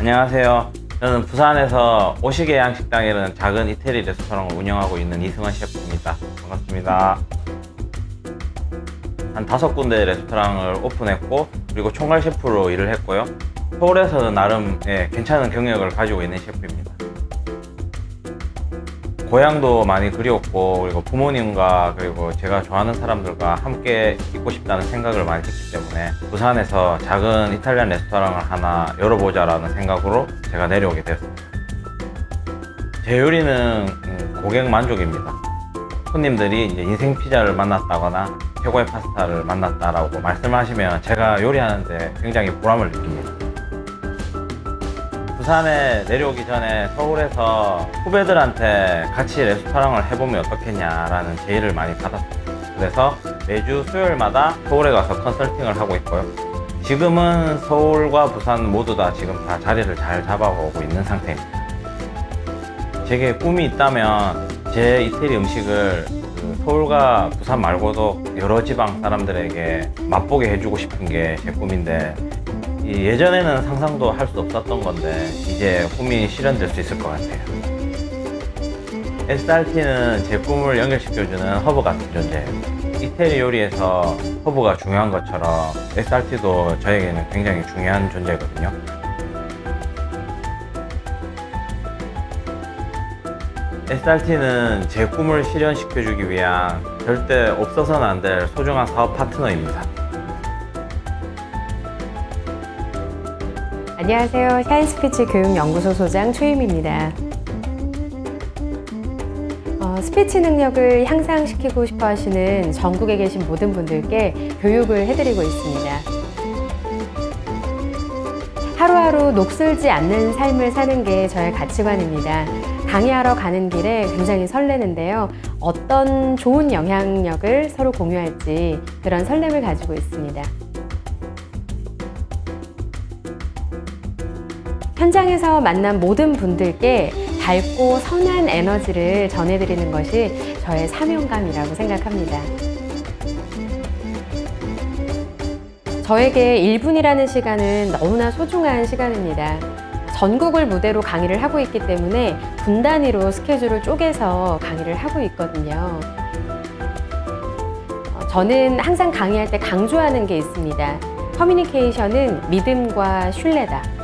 안녕하세요. 저는 부산에서 오시게 양식당이라는 작은 이태리 레스토랑을 운영하고 있는 이승원 셰프입니다. 반갑습니다. 한 다섯 군데 레스토랑을 오픈했고 그리고 총괄 셰프로 일을 했고요. 서울에서는 나름 예, 괜찮은 경력을 가지고 있는 셰프입니다. 고향도 많이 그리웠고 그리고 부모님과 그리고 제가 좋아하는 사람들과 함께 있고 싶다는 생각을 많이 했기 때문에 부산에서 작은 이탈리안 레스토랑을 하나 열어보자라는 생각으로 제가 내려오게 되었습니다. 제 요리는 음, 고객 만족입니다. 손님들이 이제 인생 피자를 만났다거나 최고의 파스타를 만났다라고 말씀하시면 제가 요리하는데 굉장히 보람을 느낍니다. 부산에 내려오기 전에 서울에서 후배들한테 같이 레스토랑을 해보면 어떻겠냐라는 제의를 많이 받았습니다. 그래서 매주 수요일마다 서울에 가서 컨설팅을 하고 있고요. 지금은 서울과 부산 모두 다 지금 다 자리를 잘 잡아오고 있는 상태입니다. 제게 꿈이 있다면 제 이태리 음식을 그 서울과 부산 말고도 여러 지방 사람들에게 맛보게 해주고 싶은 게 제 꿈인데 이 예전에는 상상도 할 수 없었던 건데 이제 꿈이 실현될 수 있을 것 같아요. SRT는 제 꿈을 연결시켜주는 허브 같은 존재예요. 이태리 요리에서 허브가 중요한 것처럼 SRT도 저에게는 굉장히 중요한 존재거든요. SRT는 제 꿈을 실현시켜주기 위한 절대 없어서는 안 될 소중한 사업 파트너입니다. 안녕하세요. 샤인스피치 교육연구소 소장 최유미입니다. 어, 스피치 능력을 향상시키고 싶어 하시는 전국에 계신 모든 분들께 교육을 해드리고 있습니다. 하루하루 녹슬지 않는 삶을 사는 게 저의 가치관입니다. 강의하러 가는 길에 굉장히 설레는데요. 어떤 좋은 영향력을 서로 공유할지 그런 설렘을 가지고 있습니다. 현장에서 만난 모든 분들께 밝고 선한 에너지를 전해드리는 것이 저의 사명감이라고 생각합니다. 저에게 1분이라는 시간은 너무나 소중한 시간입니다. 전국을 무대로 강의를 하고 있기 때문에 분 단위로 스케줄을 쪼개서 강의를 하고 있거든요. 어, 저는 항상 강의할 때 강조하는 게 있습니다. 커뮤니케이션은 믿음과 신뢰다.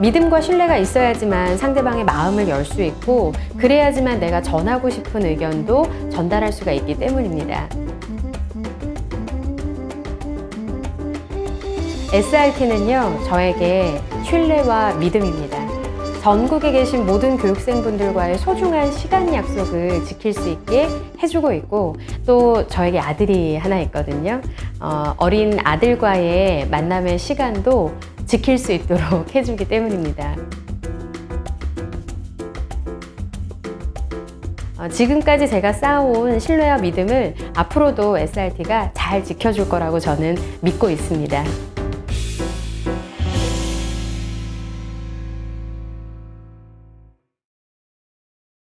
믿음과 신뢰가 있어야지만 상대방의 마음을 열 수 있고, 그래야지만 내가 전하고 싶은 의견도 전달할 수가 있기 때문입니다. SRT는요, 저에게 신뢰와 믿음입니다. 전국에 계신 모든 교육생분들과의 소중한 시간 약속을 지킬 수 있게 해주고 있고, 또 저에게 아들이 하나 있거든요. 어, 어린 아들과의 만남의 시간도 지킬 수 있도록 해주기 때문입니다. 어, 지금까지 제가 쌓아온 신뢰와 믿음을 앞으로도 SRT가 잘 지켜줄 거라고 저는 믿고 있습니다.